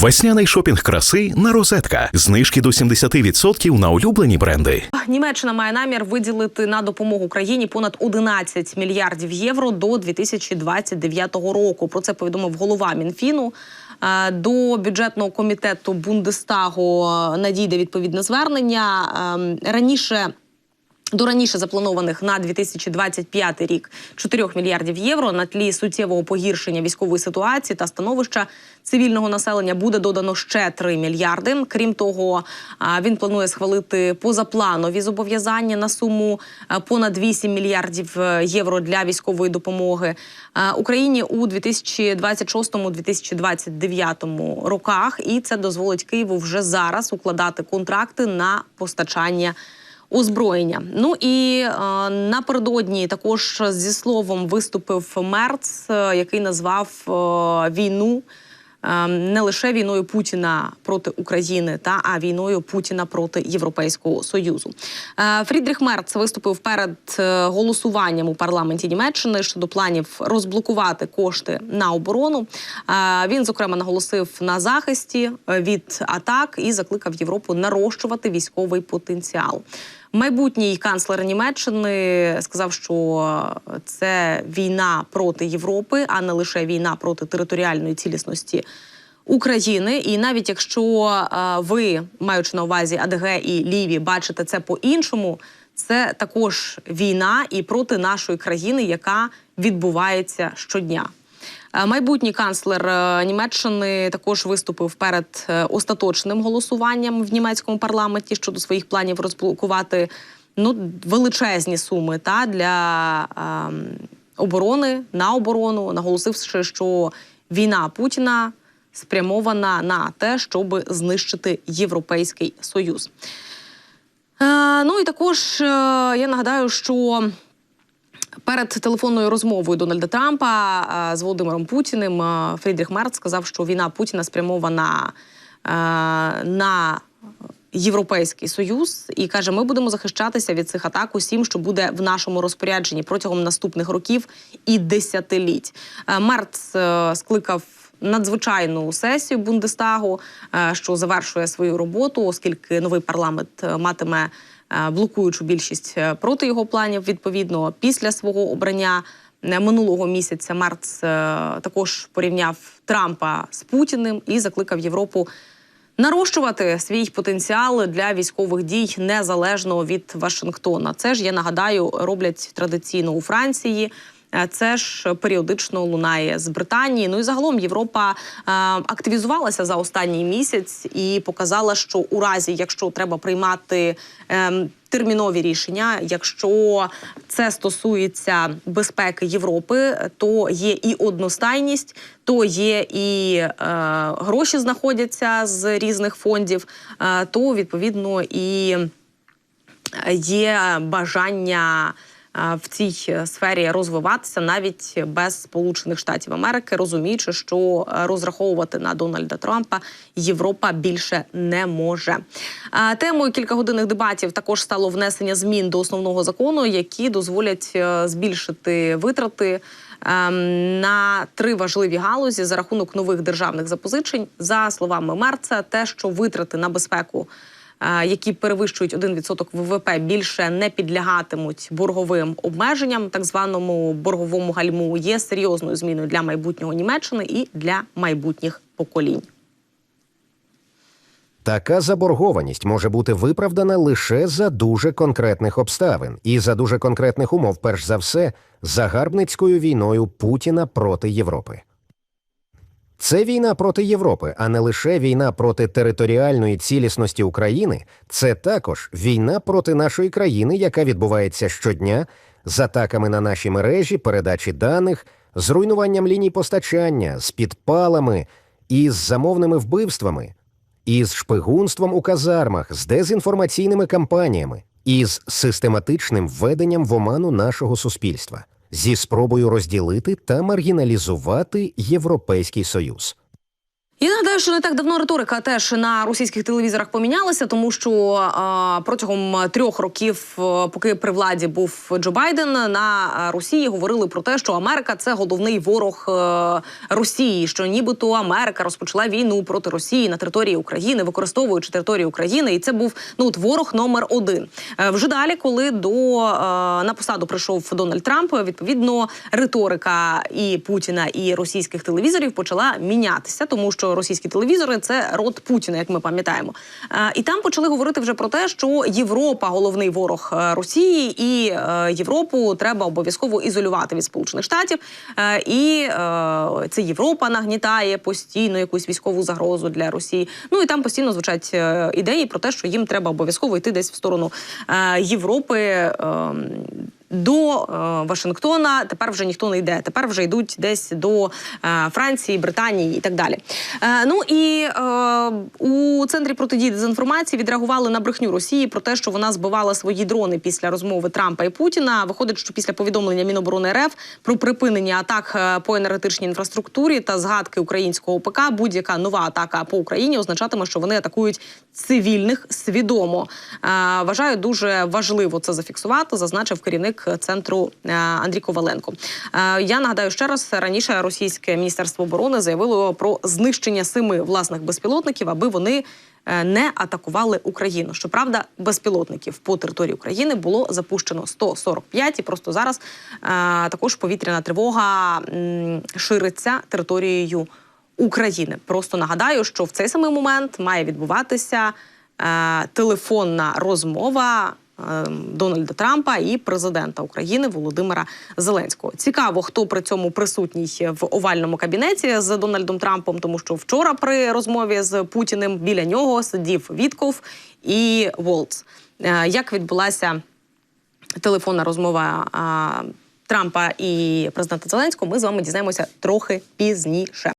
Весняний шопінг краси на розетка. Знижки до 70% на улюблені бренди. Німеччина має намір виділити на допомогу Україні понад 11 мільярдів євро до 2029 року. Про це повідомив голова Мінфіну. Е, До бюджетного комітету Бундестагу е, надійде відповідне звернення. Ем, Раніше до раніше запланованих на 2025 рік 4 мільярдів євро на тлі суттєвого погіршення військової ситуації та становища цивільного населення буде додано ще 3 мільярди. Крім того, він планує схвалити позапланові зобов'язання на суму понад 8 мільярдів е, євро для військової допомоги Україні у 2026-2029 роках. І це дозволить Києву вже зараз укладати контракти на постачання озброєння. Ну і е, напередодні також зі словом виступив Мерц, е, який назвав е, війну. е, Не лише війною Путіна проти України, та а війною Путіна проти Європейського союзу. Е, Фрідріх Мерц виступив перед голосуванням у парламенті Німеччини щодо планів розблокувати кошти на оборону. Він зокрема наголосив на захисті від атак і закликав Європу нарощувати військовий потенціал. Майбутній канцлер Німеччини сказав, що це війна проти Європи, а не лише війна проти територіальної цілісності України. І навіть якщо е, ви, маючи на увазі АДГ і Ліві, бачите це по-іншому, це також війна і проти нашої країни, яка відбувається щодня. Е, Майбутній канцлер е, Німеччини також виступив перед е, остаточним голосуванням в німецькому парламенті щодо своїх планів розблокувати ну величезні суми та для ем, оборони на оборону, наголосивши, що війна Путіна спрямована на те, щоб знищити Європейський Союз. Е, ну і також е, я нагадаю, що Перед телефонною розмовою Дональда Трампа е, з Володимиром Путіним е, Фрідріх Мерц сказав, що війна Путіна спрямована е, на Європейський союз і каже: ми будемо захищатися від цих атак усім, що буде в нашому розпорядженні протягом наступних років і десятиліть. Мерц скликав. Надзвичайну сесію Бундестагу, що завершує свою роботу, оскільки новий парламент матиме блокуючу більшість е, проти його планів. Відповідно, після свого обрання е, минулого місяця Мерц е, також порівняв Трампа з Путіним і закликав Європу нарощувати свій потенціал для військових дій незалежно від Вашингтона. Це ж я нагадаю, роблять традиційно у Франції. Е, Це ж періодично лунає з Британії. Ну і загалом Європа е, активізувалася за останній місяць і показала, що у разі, якщо треба приймати е, термінові рішення, якщо це стосується безпеки Європи, то є і одностайність, то є і е, гроші знаходяться з різних фондів, е, то відповідно і є бажання е, в цій сфері розвиватися навіть без Сполучених Штатів Америки, розуміючи, що е, розраховувати на Дональда Трампа Європа більше не може. Е, Темою кількагодинних дебатів також стало внесення змін до основного закону, які дозволять е, збільшити витрати. ем, На три важливі галузі за рахунок нових державних запозичень, за словами Мерца, те, що витрати на безпеку е, які перевищують 1% ВВП, більше не підлягатимуть борговим обмеженням, так званому борговому гальму, є серйозною зміною для майбутнього Німеччини і для майбутніх поколінь. Така заборгованість може бути виправдана лише за дуже конкретних обставин і за дуже конкретних умов, перш за все, загарбницькою війною Путіна проти Європи. Це війна проти Європи, а не лише війна проти територіальної цілісності України. Це також війна проти нашої країни, яка відбувається щодня з атаками на наші мережі, передачі даних, з руйнуванням ліній постачання, з підпалами і з замовними вбивствами, із шпигунством у казармах, з дезінформаційними кампаніями, із систематичним введенням в оману нашого суспільства, зі спробою розділити та маргіналізувати Європейський Союз. Я нагадаю, що не так давно риторика теж на російських телевізорах помінялася, тому що а, протягом трьох років, а, поки при владі був Джо Байден, на Росії говорили про те, що Америка це головний ворог е, Росії, що нібито Америка розпочала війну проти Росії на території України, використовуючи територію України, і це був ну от ворог номер один. Е, Вже далі, коли до е, на посаду прийшов Дональд Трамп, відповідно риторика і Путіна, і російських телевізорів почала мінятися, тому що російські телевізори це род Путіна, як ми пам'ятаємо. Е, І там почали говорити вже про те, що Європа головний ворог е, Росії, і е, Європу треба обов'язково ізолювати від Сполучених Штатів. І це Європа нагнітає постійно якусь військову загрозу для Росії. Ну і там постійно звучать ідеї про те, що їм треба обов'язково йти десь в сторону Європи. До е, Вашингтона тепер вже ніхто не йде. Тепер вже йдуть десь до е, Франції, Британії і так далі. Е, ну і у центрі протидії дезінформації відреагували на брехню Росії про те, що вона збивала свої дрони після розмови Трампа і Путіна. Виходить, що після повідомлення Міноборони РФ про припинення атак по енергетичній інфраструктурі та згадки українського ОПК, будь-яка нова атака по Україні означатиме, що вони атакують цивільних свідомо. Вважаю дуже важливо це зафіксувати, зазначив керівник центру е, Андрій Коваленко. Е, Я нагадаю ще раз раніше російське міністерство оборони заявило про знищення семи власних безпілотників, аби вони. е, Не атакували Україну. Щоправда, безпілотників по території України було запущено 145, і просто зараз е, також повітряна тривога м, шириться територією України. Просто нагадаю, що в цей самий момент має відбуватися е, телефонна розмова. Е, Дональда Трампа і президента України Володимира Зеленського. Цікаво, хто при цьому присутній в овальному кабінеті з Дональдом Трампом, тому що вчора при розмові з Путіним біля нього сидів Вітков і Волц. Е, Як відбулася телефонна розмова Трампа і президента Зеленського, ми з вами дізнаємося трохи пізніше.